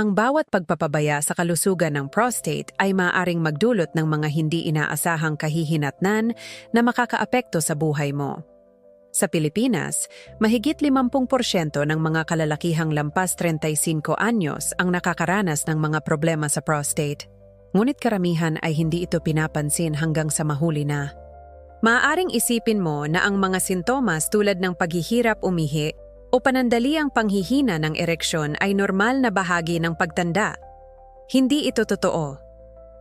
Ang bawat pagpapabaya sa kalusugan ng prostate ay maaaring magdulot ng mga hindi inaasahang kahihinatnan na makakaapekto sa buhay mo. Sa Pilipinas, mahigit 50% ng mga kalalakihang lampas 35 anyos ang nakakaranas ng mga problema sa prostate. Ngunit karamihan ay hindi ito pinapansin hanggang sa mahuli na. Maaaring isipin mo na ang mga sintomas tulad ng paghihirap umihi o panandaliang panghihina ng ereksyon ay normal na bahagi ng pagtanda. Hindi ito totoo.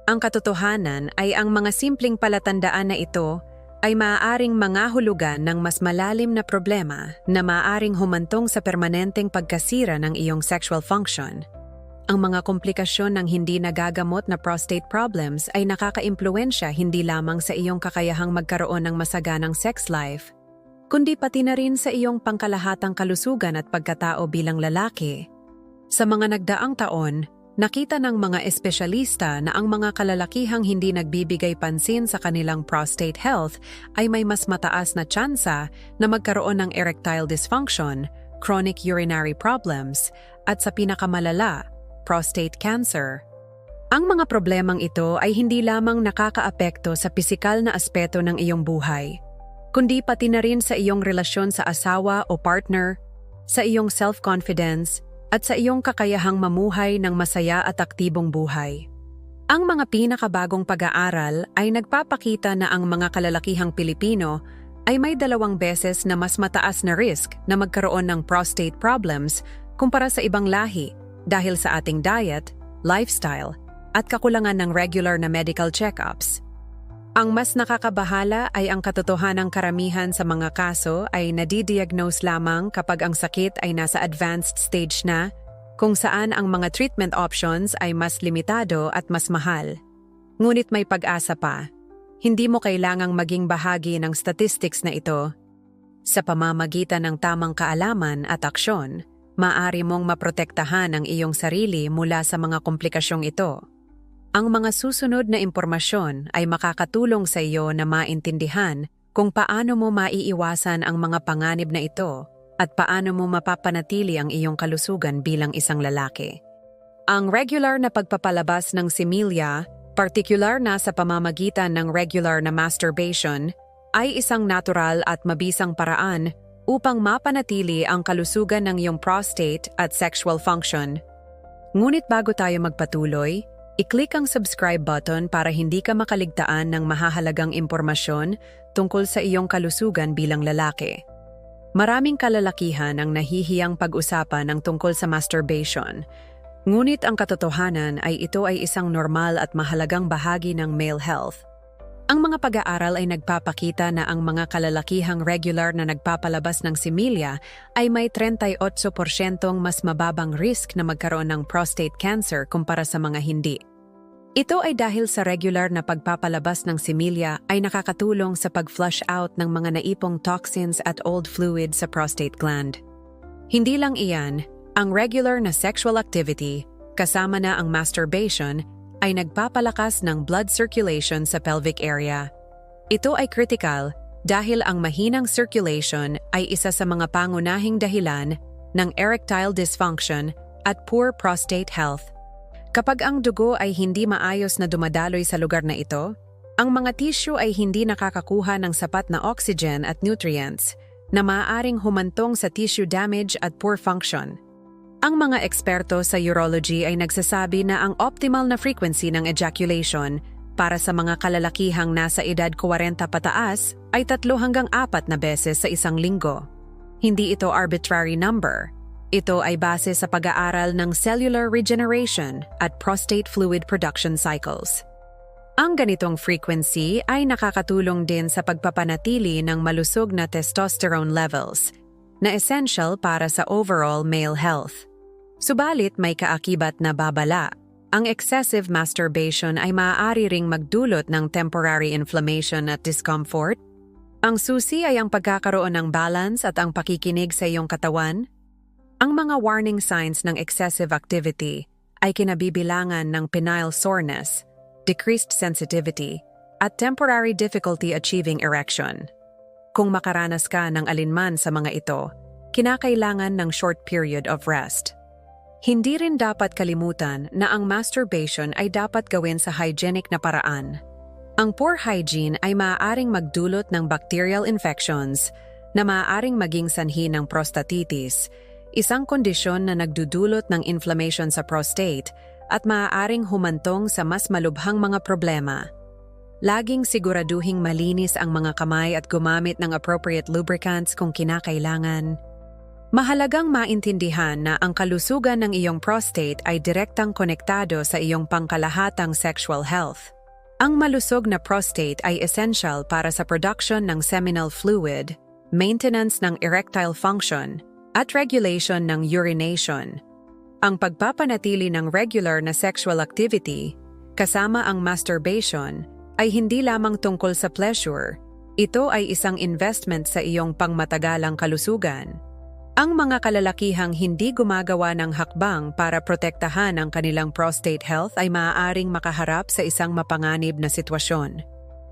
Ang katotohanan ay ang mga simpleng palatandaan na ito ay maaaring mangahulugan ng mas malalim na problema na maaaring humantong sa permanenteng pagkasira ng iyong sexual function. Ang mga komplikasyon ng hindi nagagamot na prostate problems ay nakakaimpluensya hindi lamang sa iyong kakayahang magkaroon ng masaganang sex life, kundi pati na rin sa iyong pangkalahatang kalusugan at pagkatao bilang lalaki. Sa mga nagdaang taon, nakita ng mga espesyalista na ang mga kalalakihang hindi nagbibigay pansin sa kanilang prostate health ay may mas mataas na tsansa na magkaroon ng erectile dysfunction, chronic urinary problems, at sa pinakamalala, prostate cancer. Ang mga problemang ito ay hindi lamang nakakaapekto sa pisikal na aspeto ng iyong buhay, kundi pati na rin sa iyong relasyon sa asawa o partner, sa iyong self-confidence, at sa iyong kakayahang mamuhay ng masaya at aktibong buhay. Ang mga pinakabagong pag-aaral ay nagpapakita na ang mga kalalakihang Pilipino ay may dalawang beses na mas mataas na risk na magkaroon ng prostate problems kumpara sa ibang lahi dahil sa ating diet, lifestyle, at kakulangan ng regular na medical checkups. Ang mas nakakabahala ay ang katotohanang karamihan sa mga kaso ay nadidiagnose lamang kapag ang sakit ay nasa advanced stage na, kung saan ang mga treatment options ay mas limitado at mas mahal. Ngunit may pag-asa pa. Hindi mo kailangang maging bahagi ng statistics na ito. Sa pamamagitan ng tamang kaalaman at aksyon, maaari mong maprotektahan ang iyong sarili mula sa mga komplikasyong ito. Ang mga susunod na impormasyon ay makakatulong sa iyo na maintindihan kung paano mo maiiwasan ang mga panganib na ito at paano mo mapapanatili ang iyong kalusugan bilang isang lalaki. Ang regular na pagpapalabas ng similya, partikular na sa pamamagitan ng regular na masturbation, ay isang natural at mabisang paraan upang mapanatili ang kalusugan ng iyong prostate at sexual function. Ngunit bago tayo magpatuloy, I-click ang subscribe button para hindi ka makaligtaan ng mahahalagang impormasyon tungkol sa iyong kalusugan bilang lalaki. Maraming kalalakihan ang nahihiyang pag-usapan ng tungkol sa masturbation. Ngunit ang katotohanan ay ito ay isang normal at mahalagang bahagi ng male health. Ang mga pag-aaral ay nagpapakita na ang mga kalalakihang regular na nagpapalabas ng similya ay may 38% mas mababang risk na magkaroon ng prostate cancer kumpara sa mga hindi. Ito ay dahil sa regular na pagpapalabas ng similya ay nakakatulong sa pag-flush out ng mga naipong toxins at old fluid sa prostate gland. Hindi lang iyan, ang regular na sexual activity, kasama na ang masturbation, ay nagpapalakas ng blood circulation sa pelvic area. Ito ay critical dahil ang mahinang circulation ay isa sa mga pangunahing dahilan ng erectile dysfunction at poor prostate health. Kapag ang dugo ay hindi maayos na dumadaloy sa lugar na ito, ang mga tissue ay hindi nakakakuha ng sapat na oxygen at nutrients na maaaring humantong sa tissue damage at poor function. Ang mga eksperto sa urology ay nagsasabi na ang optimal na frequency ng ejaculation para sa mga kalalakihang nasa edad 40 pataas ay tatlo hanggang apat na beses sa isang linggo. Hindi ito arbitrary number ito ay base sa pag-aaral ng cellular regeneration at prostate fluid production cycles. Ang ganitong frequency ay nakakatulong din sa pagpapanatili ng malusog na testosterone levels na essential para sa overall male health. Subalit may kaakibat na babala. Ang excessive masturbation ay maaari ring magdulot ng temporary inflammation at discomfort. Ang susi ay ang pagkakaroon ng balance at ang pakikinig sa iyong katawan ang mga warning signs ng excessive activity ay kinabibilangan ng penile soreness, decreased sensitivity, at temporary difficulty achieving erection. Kung makaranas ka ng alinman sa mga ito, kinakailangan ng short period of rest. Hindi rin dapat kalimutan na ang masturbation ay dapat gawin sa hygienic na paraan. Ang poor hygiene ay maaaring magdulot ng bacterial infections na maaaring maging sanhi ng prostatitis, isang kondisyon na nagdudulot ng inflammation sa prostate at maaaring humantong sa mas malubhang mga problema. Laging siguraduhing malinis ang mga kamay at gumamit ng appropriate lubricants kung kinakailangan. Mahalagang maintindihan na ang kalusugan ng iyong prostate ay direktang konektado sa iyong pangkalahatang sexual health. Ang malusog na prostate ay essential para sa production ng seminal fluid, maintenance ng erectile function, at regulation ng urination. Ang pagpapanatili ng regular na sexual activity, kasama ang masturbation, ay hindi lamang tungkol sa pleasure. Ito ay isang investment sa iyong pangmatagalang kalusugan. Ang mga kalalakihang hindi gumagawa ng hakbang para protektahan ang kanilang prostate health ay maaaring makaharap sa isang mapanganib na sitwasyon.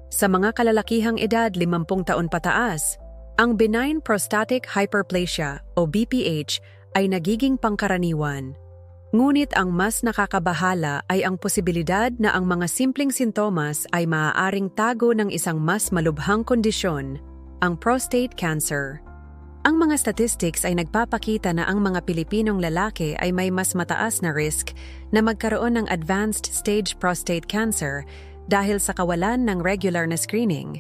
Sa mga kalalakihang edad 50 taon pataas, ang benign prostatic hyperplasia o BPH ay nagiging pangkaraniwan. Ngunit ang mas nakakabahala ay ang posibilidad na ang mga simpleng sintomas ay maaaring tago ng isang mas malubhang kondisyon, ang prostate cancer. Ang mga statistics ay nagpapakita na ang mga Pilipinong lalaki ay may mas mataas na risk na magkaroon ng advanced stage prostate cancer dahil sa kawalan ng regular na screening.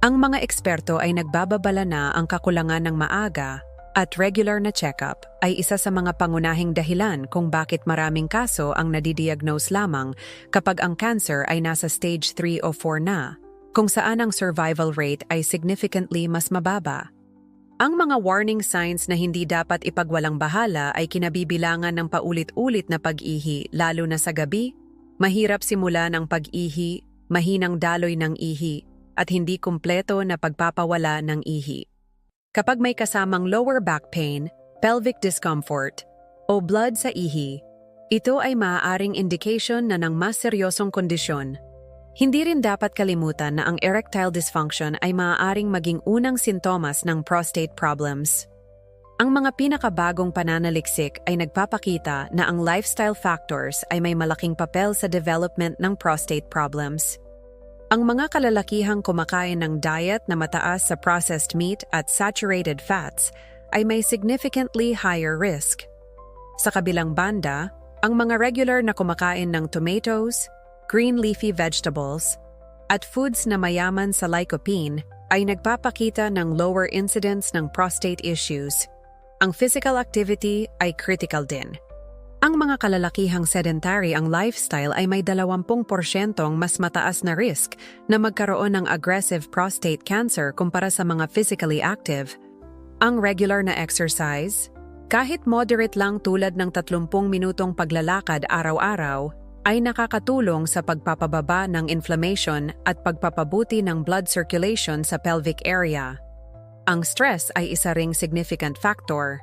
Ang mga eksperto ay nagbababala na ang kakulangan ng maaga at regular na check-up ay isa sa mga pangunahing dahilan kung bakit maraming kaso ang nadidiagnose lamang kapag ang cancer ay nasa stage 3 o 4 na, kung saan ang survival rate ay significantly mas mababa. Ang mga warning signs na hindi dapat ipagwalang bahala ay kinabibilangan ng paulit-ulit na pag-ihi lalo na sa gabi, mahirap simula ng pag-ihi, mahinang daloy ng ihi, at hindi kumpleto na pagpapawala ng ihi. Kapag may kasamang lower back pain, pelvic discomfort, o blood sa ihi, ito ay maaaring indication na ng mas seryosong kondisyon hindi rin dapat kalimutan na ang erectile dysfunction ay maaaring maging unang sintomas ng prostate problems. Ang mga pinakabagong pananaliksik ay nagpapakita na ang lifestyle factors ay may malaking papel sa development ng prostate problems. Ang mga kalalakihang kumakain ng diet na mataas sa processed meat at saturated fats ay may significantly higher risk. Sa kabilang banda, ang mga regular na kumakain ng tomatoes, green leafy vegetables, at foods na mayaman sa lycopene ay nagpapakita ng lower incidence ng prostate issues. Ang physical activity ay critical din. Ang mga kalalakihang sedentary ang lifestyle ay may 20% mas mataas na risk na magkaroon ng aggressive prostate cancer kumpara sa mga physically active. Ang regular na exercise, kahit moderate lang tulad ng 30 minutong paglalakad araw-araw, ay nakakatulong sa pagpapababa ng inflammation at pagpapabuti ng blood circulation sa pelvic area. Ang stress ay isa ring significant factor.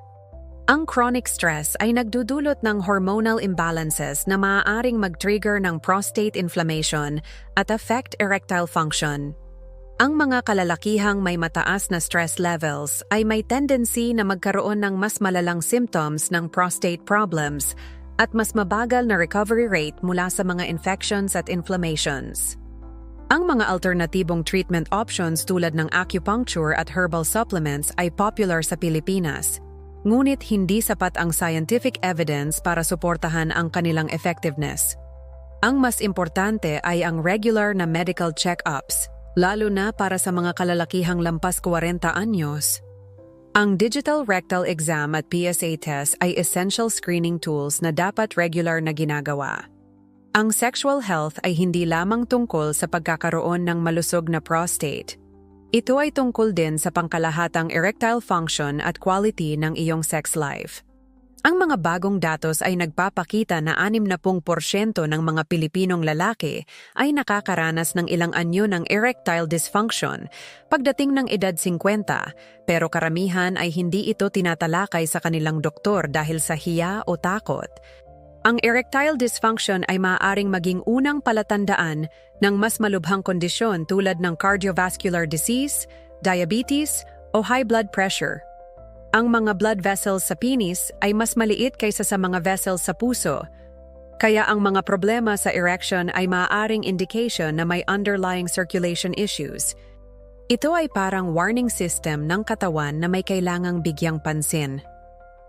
Ang chronic stress ay nagdudulot ng hormonal imbalances na maaaring mag-trigger ng prostate inflammation at affect erectile function. Ang mga kalalakihang may mataas na stress levels ay may tendency na magkaroon ng mas malalang symptoms ng prostate problems at mas mabagal na recovery rate mula sa mga infections at inflammations. Ang mga alternatibong treatment options tulad ng acupuncture at herbal supplements ay popular sa Pilipinas, ngunit hindi sapat ang scientific evidence para suportahan ang kanilang effectiveness. Ang mas importante ay ang regular na medical check-ups, lalo na para sa mga kalalakihang lampas 40 anyos ang digital rectal exam at PSA test ay essential screening tools na dapat regular na ginagawa. Ang sexual health ay hindi lamang tungkol sa pagkakaroon ng malusog na prostate. Ito ay tungkol din sa pangkalahatang erectile function at quality ng iyong sex life. Ang mga bagong datos ay nagpapakita na 60% ng mga Pilipinong lalaki ay nakakaranas ng ilang anyo ng erectile dysfunction pagdating ng edad 50, pero karamihan ay hindi ito tinatalakay sa kanilang doktor dahil sa hiya o takot. Ang erectile dysfunction ay maaaring maging unang palatandaan ng mas malubhang kondisyon tulad ng cardiovascular disease, diabetes, o high blood pressure. Ang mga blood vessels sa penis ay mas maliit kaysa sa mga vessels sa puso, kaya ang mga problema sa erection ay maaaring indication na may underlying circulation issues. Ito ay parang warning system ng katawan na may kailangang bigyang pansin.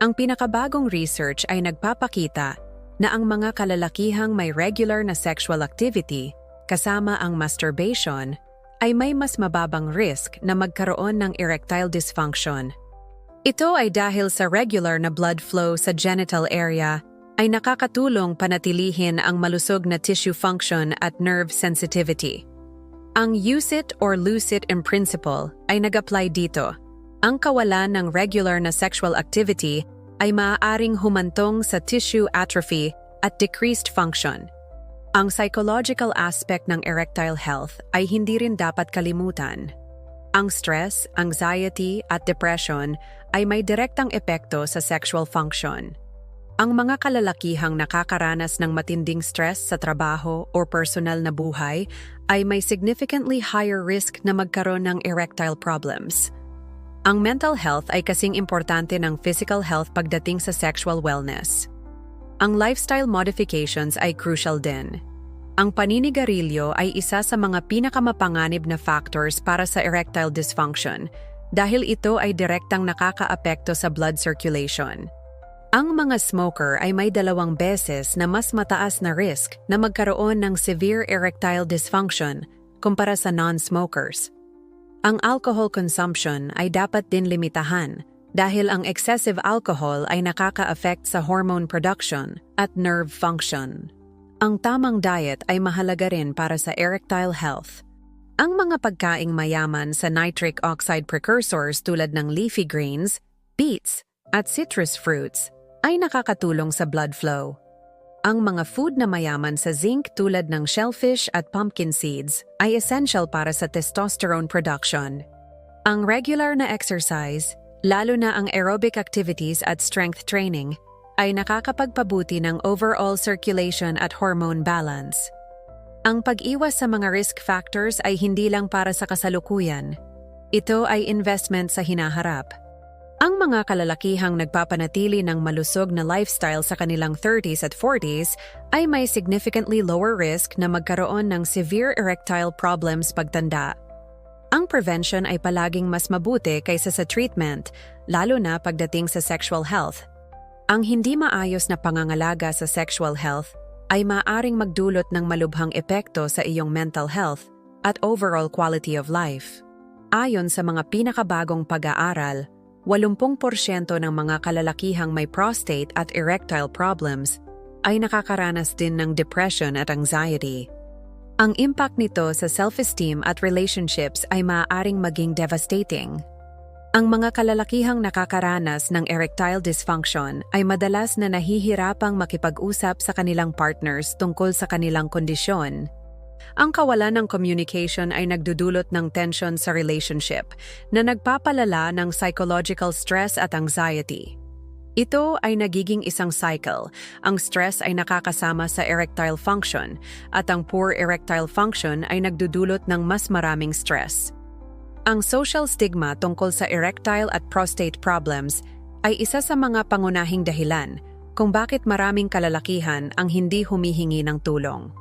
Ang pinakabagong research ay nagpapakita na ang mga kalalakihang may regular na sexual activity kasama ang masturbation ay may mas mababang risk na magkaroon ng erectile dysfunction. Ito ay dahil sa regular na blood flow sa genital area ay nakakatulong panatilihin ang malusog na tissue function at nerve sensitivity. Ang use it or lose it in principle ay nag-apply dito. Ang kawalan ng regular na sexual activity ay maaaring humantong sa tissue atrophy at decreased function. Ang psychological aspect ng erectile health ay hindi rin dapat kalimutan. Ang stress, anxiety at depression ay may direktang epekto sa sexual function. Ang mga kalalakihang nakakaranas ng matinding stress sa trabaho o personal na buhay ay may significantly higher risk na magkaroon ng erectile problems. Ang mental health ay kasing importante ng physical health pagdating sa sexual wellness. Ang lifestyle modifications ay crucial din. Ang paninigarilyo ay isa sa mga pinakamapanganib na factors para sa erectile dysfunction dahil ito ay direktang nakakaapekto sa blood circulation. Ang mga smoker ay may dalawang beses na mas mataas na risk na magkaroon ng severe erectile dysfunction kumpara sa non-smokers. Ang alcohol consumption ay dapat din limitahan dahil ang excessive alcohol ay nakaka-affect sa hormone production at nerve function. Ang tamang diet ay mahalaga rin para sa erectile health. Ang mga pagkaing mayaman sa nitric oxide precursors tulad ng leafy greens, beets, at citrus fruits ay nakakatulong sa blood flow. Ang mga food na mayaman sa zinc tulad ng shellfish at pumpkin seeds ay essential para sa testosterone production. Ang regular na exercise, lalo na ang aerobic activities at strength training, ay nakakapagpabuti ng overall circulation at hormone balance. Ang pag-iwas sa mga risk factors ay hindi lang para sa kasalukuyan. Ito ay investment sa hinaharap. Ang mga kalalakihang nagpapanatili ng malusog na lifestyle sa kanilang 30s at 40s ay may significantly lower risk na magkaroon ng severe erectile problems pagtanda. Ang prevention ay palaging mas mabuti kaysa sa treatment, lalo na pagdating sa sexual health ang hindi maayos na pangangalaga sa sexual health ay maaring magdulot ng malubhang epekto sa iyong mental health at overall quality of life. Ayon sa mga pinakabagong pag-aaral, 80% ng mga kalalakihang may prostate at erectile problems ay nakakaranas din ng depression at anxiety. Ang impact nito sa self-esteem at relationships ay maaaring maging devastating. Ang mga kalalakihang nakakaranas ng erectile dysfunction ay madalas na nahihirapang makipag-usap sa kanilang partners tungkol sa kanilang kondisyon. Ang kawalan ng communication ay nagdudulot ng tension sa relationship na nagpapalala ng psychological stress at anxiety. Ito ay nagiging isang cycle. Ang stress ay nakakasama sa erectile function at ang poor erectile function ay nagdudulot ng mas maraming stress. Ang social stigma tungkol sa erectile at prostate problems ay isa sa mga pangunahing dahilan kung bakit maraming kalalakihan ang hindi humihingi ng tulong.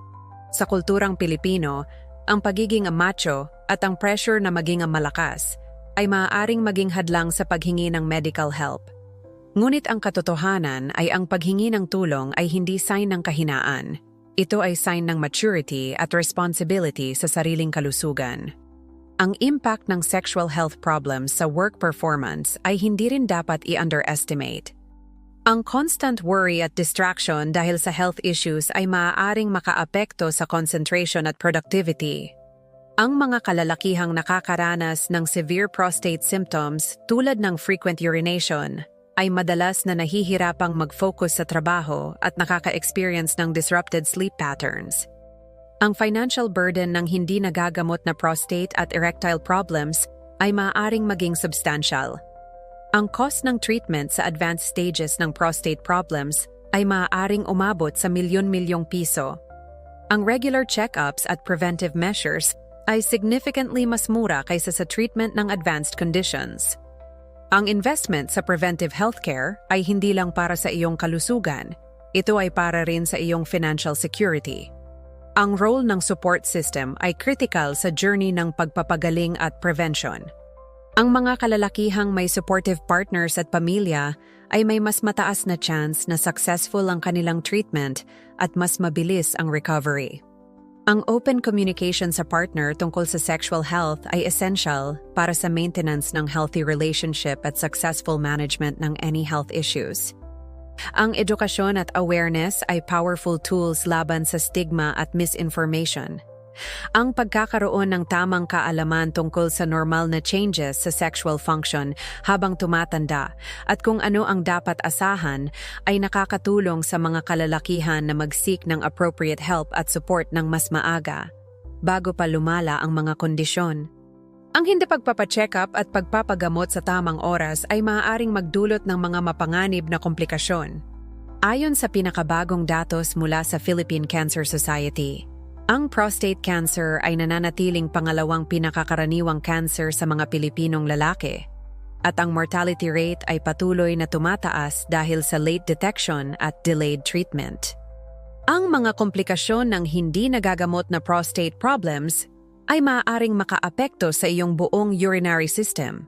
Sa kulturang Pilipino, ang pagiging macho at ang pressure na maging malakas ay maaaring maging hadlang sa paghingi ng medical help. Ngunit ang katotohanan ay ang paghingi ng tulong ay hindi sign ng kahinaan. Ito ay sign ng maturity at responsibility sa sariling kalusugan. Ang impact ng sexual health problems sa work performance ay hindi rin dapat i-underestimate. Ang constant worry at distraction dahil sa health issues ay maaaring makaapekto sa concentration at productivity. Ang mga kalalakihang nakakaranas ng severe prostate symptoms tulad ng frequent urination ay madalas na nahihirapang mag-focus sa trabaho at nakaka-experience ng disrupted sleep patterns. Ang financial burden ng hindi nagagamot na prostate at erectile problems ay maaaring maging substantial. Ang cost ng treatment sa advanced stages ng prostate problems ay maaaring umabot sa milyon-milyong piso. Ang regular checkups at preventive measures ay significantly mas mura kaysa sa treatment ng advanced conditions. Ang investment sa preventive healthcare ay hindi lang para sa iyong kalusugan, ito ay para rin sa iyong financial security. Ang role ng support system ay critical sa journey ng pagpapagaling at prevention. Ang mga kalalakihang may supportive partners at pamilya ay may mas mataas na chance na successful ang kanilang treatment at mas mabilis ang recovery. Ang open communication sa partner tungkol sa sexual health ay essential para sa maintenance ng healthy relationship at successful management ng any health issues. Ang edukasyon at awareness ay powerful tools laban sa stigma at misinformation. Ang pagkakaroon ng tamang kaalaman tungkol sa normal na changes sa sexual function habang tumatanda at kung ano ang dapat asahan ay nakakatulong sa mga kalalakihan na mag-seek ng appropriate help at support ng mas maaga bago pa lumala ang mga kondisyon. Ang hindi pagpapacheck up at pagpapagamot sa tamang oras ay maaaring magdulot ng mga mapanganib na komplikasyon. Ayon sa pinakabagong datos mula sa Philippine Cancer Society, ang prostate cancer ay nananatiling pangalawang pinakakaraniwang cancer sa mga Pilipinong lalaki. At ang mortality rate ay patuloy na tumataas dahil sa late detection at delayed treatment. Ang mga komplikasyon ng hindi nagagamot na prostate problems ay maaaring makaapekto sa iyong buong urinary system.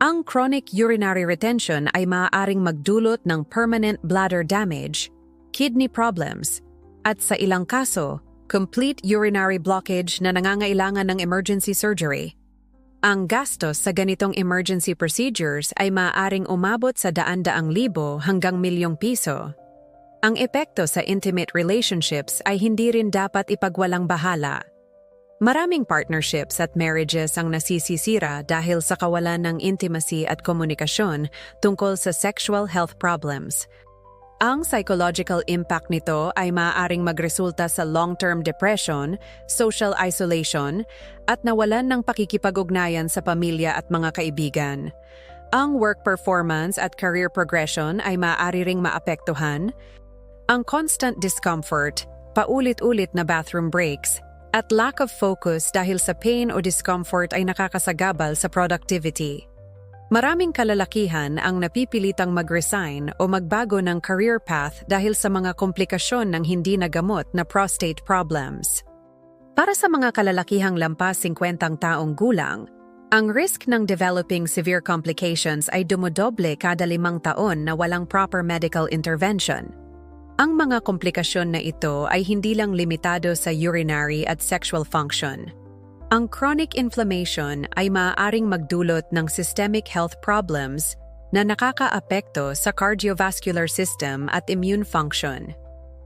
Ang chronic urinary retention ay maaaring magdulot ng permanent bladder damage, kidney problems, at sa ilang kaso, complete urinary blockage na nangangailangan ng emergency surgery. Ang gastos sa ganitong emergency procedures ay maaaring umabot sa daan-daang libo hanggang milyong piso. Ang epekto sa intimate relationships ay hindi rin dapat ipagwalang bahala. Maraming partnerships at marriages ang nasisisira dahil sa kawalan ng intimacy at komunikasyon tungkol sa sexual health problems, ang psychological impact nito ay maaaring magresulta sa long-term depression, social isolation, at nawalan ng pakikipag-ugnayan sa pamilya at mga kaibigan. Ang work performance at career progression ay maaari ring maapektuhan. Ang constant discomfort, paulit-ulit na bathroom breaks, at lack of focus dahil sa pain o discomfort ay nakakasagabal sa productivity. Maraming kalalakihan ang napipilitang mag-resign o magbago ng career path dahil sa mga komplikasyon ng hindi nagamot na prostate problems. Para sa mga kalalakihang lampas 50 taong gulang, ang risk ng developing severe complications ay dumodoble kada limang taon na walang proper medical intervention. Ang mga komplikasyon na ito ay hindi lang limitado sa urinary at sexual function – ang chronic inflammation ay maaaring magdulot ng systemic health problems na nakakaapekto sa cardiovascular system at immune function.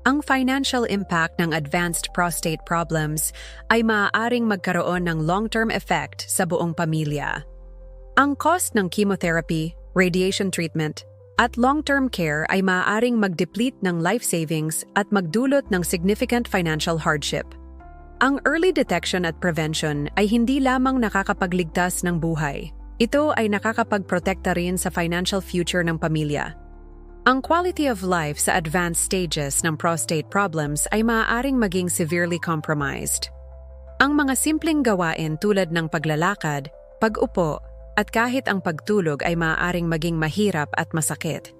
Ang financial impact ng advanced prostate problems ay maaaring magkaroon ng long-term effect sa buong pamilya. Ang cost ng chemotherapy, radiation treatment, at long-term care ay maaaring mag-deplete ng life savings at magdulot ng significant financial hardship. Ang early detection at prevention ay hindi lamang nakakapagligtas ng buhay. Ito ay nakakapagprotekta rin sa financial future ng pamilya. Ang quality of life sa advanced stages ng prostate problems ay maaaring maging severely compromised. Ang mga simpleng gawain tulad ng paglalakad, pag-upo, at kahit ang pagtulog ay maaaring maging mahirap at masakit.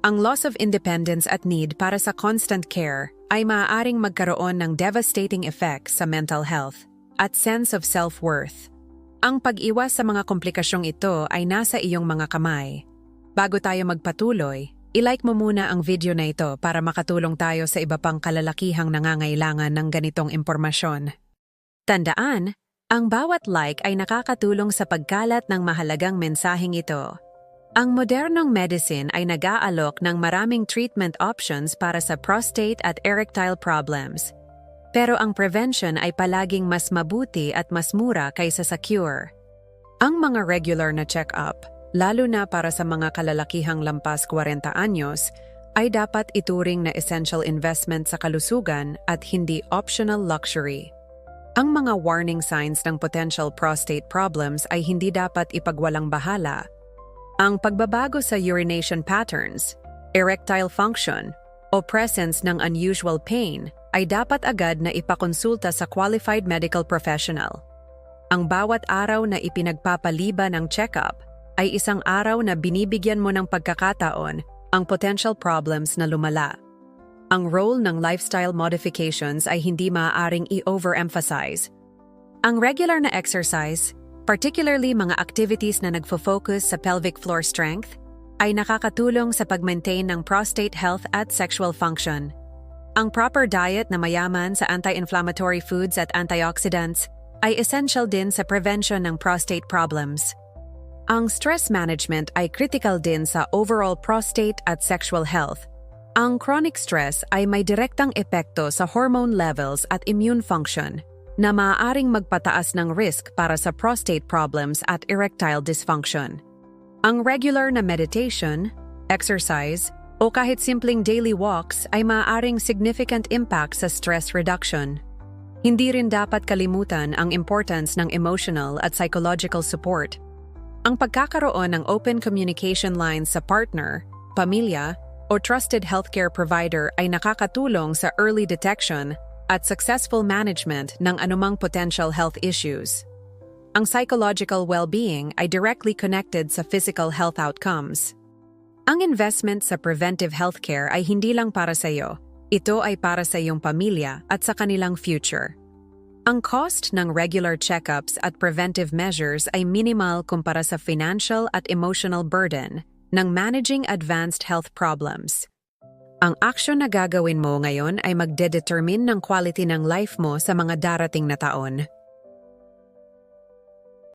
Ang loss of independence at need para sa constant care ay maaaring magkaroon ng devastating effects sa mental health at sense of self-worth. Ang pag-iwas sa mga komplikasyong ito ay nasa iyong mga kamay. Bago tayo magpatuloy, ilike mo muna ang video na ito para makatulong tayo sa iba pang kalalakihang nangangailangan ng ganitong impormasyon. Tandaan, ang bawat like ay nakakatulong sa pagkalat ng mahalagang mensaheng ito. Ang modernong medicine ay nag-aalok ng maraming treatment options para sa prostate at erectile problems. Pero ang prevention ay palaging mas mabuti at mas mura kaysa sa cure. Ang mga regular na check-up, lalo na para sa mga kalalakihang lampas 40 anyos, ay dapat ituring na essential investment sa kalusugan at hindi optional luxury. Ang mga warning signs ng potential prostate problems ay hindi dapat ipagwalang bahala ang pagbabago sa urination patterns, erectile function, o presence ng unusual pain ay dapat agad na ipakonsulta sa qualified medical professional. Ang bawat araw na ipinagpapaliban ng check-up ay isang araw na binibigyan mo ng pagkakataon ang potential problems na lumala. Ang role ng lifestyle modifications ay hindi maaaring i-overemphasize. Ang regular na exercise, particularly mga activities na nagfo-focus sa pelvic floor strength, ay nakakatulong sa pag-maintain ng prostate health at sexual function. Ang proper diet na mayaman sa anti-inflammatory foods at antioxidants ay essential din sa prevention ng prostate problems. Ang stress management ay critical din sa overall prostate at sexual health. Ang chronic stress ay may direktang epekto sa hormone levels at immune function na maaaring magpataas ng risk para sa prostate problems at erectile dysfunction. Ang regular na meditation, exercise, o kahit simpleng daily walks ay maaaring significant impact sa stress reduction. Hindi rin dapat kalimutan ang importance ng emotional at psychological support. Ang pagkakaroon ng open communication lines sa partner, pamilya, o trusted healthcare provider ay nakakatulong sa early detection at successful management ng anumang potential health issues. Ang psychological well-being ay directly connected sa physical health outcomes. Ang investment sa preventive healthcare ay hindi lang para sa iyo. Ito ay para sa iyong pamilya at sa kanilang future. Ang cost ng regular checkups at preventive measures ay minimal kumpara sa financial at emotional burden ng managing advanced health problems. Ang aksyon na gagawin mo ngayon ay magdedetermine ng quality ng life mo sa mga darating na taon.